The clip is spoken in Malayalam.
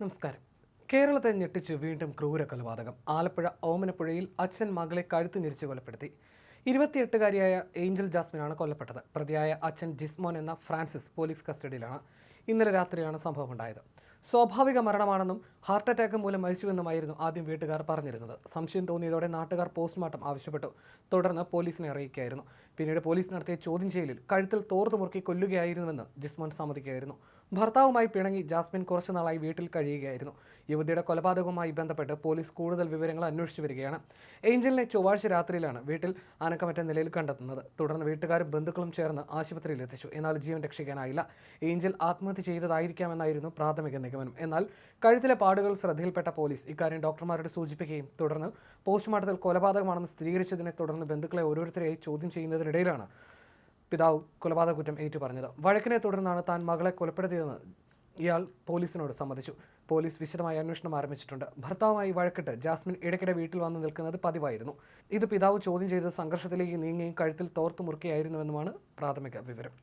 നമസ്കാരം. കേരളത്തെ ഞെട്ടിച്ച് വീണ്ടും ക്രൂര കൊലപാതകം ആലപ്പുഴ ഓമനപ്പുഴയിൽ അച്ഛൻ മകളെ കഴുത്ത് ഞെരിച്ച് കൊലപ്പെടുത്തി. ഇരുപത്തിയെട്ടുകാരിയായ ഏഞ്ചൽ ജാസ്മിനാണ് കൊല്ലപ്പെട്ടത്. പ്രതിയായ അച്ഛൻ ജിസ്മോൻ എന്ന ഫ്രാൻസിസ് പോലീസ് കസ്റ്റഡിയിലാണ് ഇന്നലെ രാത്രിയാണ് സംഭവം സംഭവമുണ്ടായത്. സ്വാഭാവിക മരണമാണെന്നും ഹാർട്ട് അറ്റാക്ക് മൂലം മരിച്ചുവെന്നുമായിരുന്നു ആദ്യം വീട്ടുകാർ പറഞ്ഞിരുന്നത്. സംശയം തോന്നിയതോടെ നാട്ടുകാർ പോസ്റ്റ്മോർട്ടം ആവശ്യപ്പെട്ടു. തുടർന്ന് പോലീസിനെ അറിയിക്കുകയായിരുന്നു. പിന്നീട് പോലീസ് നടത്തിയ ചോദ്യം ചെയ്യലിൽ കഴുത്തിൽ തോർത്തു മുറുക്കി കൊല്ലുകയായിരുന്നുവെന്ന് ജിസ്മോൻ സമ്മതിക്കുകയായിരുന്നു. ഭർത്താവുമായി പിണങ്ങി ജാസ്മിൻ കുറച്ചു നാളായി വീട്ടിൽ കഴിയുകയായിരുന്നു. യുവതിയുടെ കൊലപാതകവുമായി ബന്ധപ്പെട്ട് പോലീസ് കൂടുതൽ വിവരങ്ങൾ അന്വേഷിച്ചു വരികയാണ്. ഏഞ്ചലിനെ ചൊവ്വാഴ്ച രാത്രിയിലാണ് വീട്ടിൽ അനക്കമറ്റ നിലയിൽ കണ്ടെത്തുന്നത്. തുടർന്ന് വീട്ടുകാരും ബന്ധുക്കളും ചേർന്ന് ആശുപത്രിയിൽ എത്തിച്ചു എന്നാൽ ജീവൻ രക്ഷിക്കാനായില്ല. ഏഞ്ചൽ ആത്മഹത്യ ചെയ്തതായിരിക്കാമെന്നായിരുന്നു പ്രാഥമിക നിഗമനം. എന്നാൽ കഴുത്തിലെ പാടുകൾ ശ്രദ്ധയിൽപ്പെട്ട പോലീസ് ഇക്കാര്യം ഡോക്ടർമാരോട് സൂചിപ്പിക്കുകയും തുടർന്ന് പോസ്റ്റ്മോർട്ടത്തിൽ കൊലപാതകമാണെന്ന് സ്ഥിരീകരിച്ചതിനെ തുടർന്ന് ബന്ധുക്കളെ ഓരോരുത്തരെയായി ചോദ്യം ചെയ്യുന്നതിനിടയിലാണ് പിതാവ് കൊലപാതക കുറ്റം ഏറ്റുപറഞ്ഞത്. വഴക്കിനെ തുടർന്നാണ് താൻ മകളെ കൊലപ്പെടുത്തിയതെന്ന് ഇയാൾ പോലീസിനോട് സമ്മതിച്ചു. പോലീസ് വിശദമായ അന്വേഷണം ആരംഭിച്ചിട്ടുണ്ട്. ഭർത്താവുമായി വഴക്കിട്ട് ജാസ്മിൻ ഇടയ്ക്കിടെ വീട്ടിൽ വന്ന് നിൽക്കുന്നത് പതിവായിരുന്നു. ഇത് പിതാവ് ചോദ്യം ചെയ്ത് സംഘർഷത്തിലേക്ക് നീങ്ങുകയും കഴുത്തിൽ തോർത്തു മുറുക്കിയായിരുന്നുവെന്നുമാണ് പ്രാഥമിക വിവരം.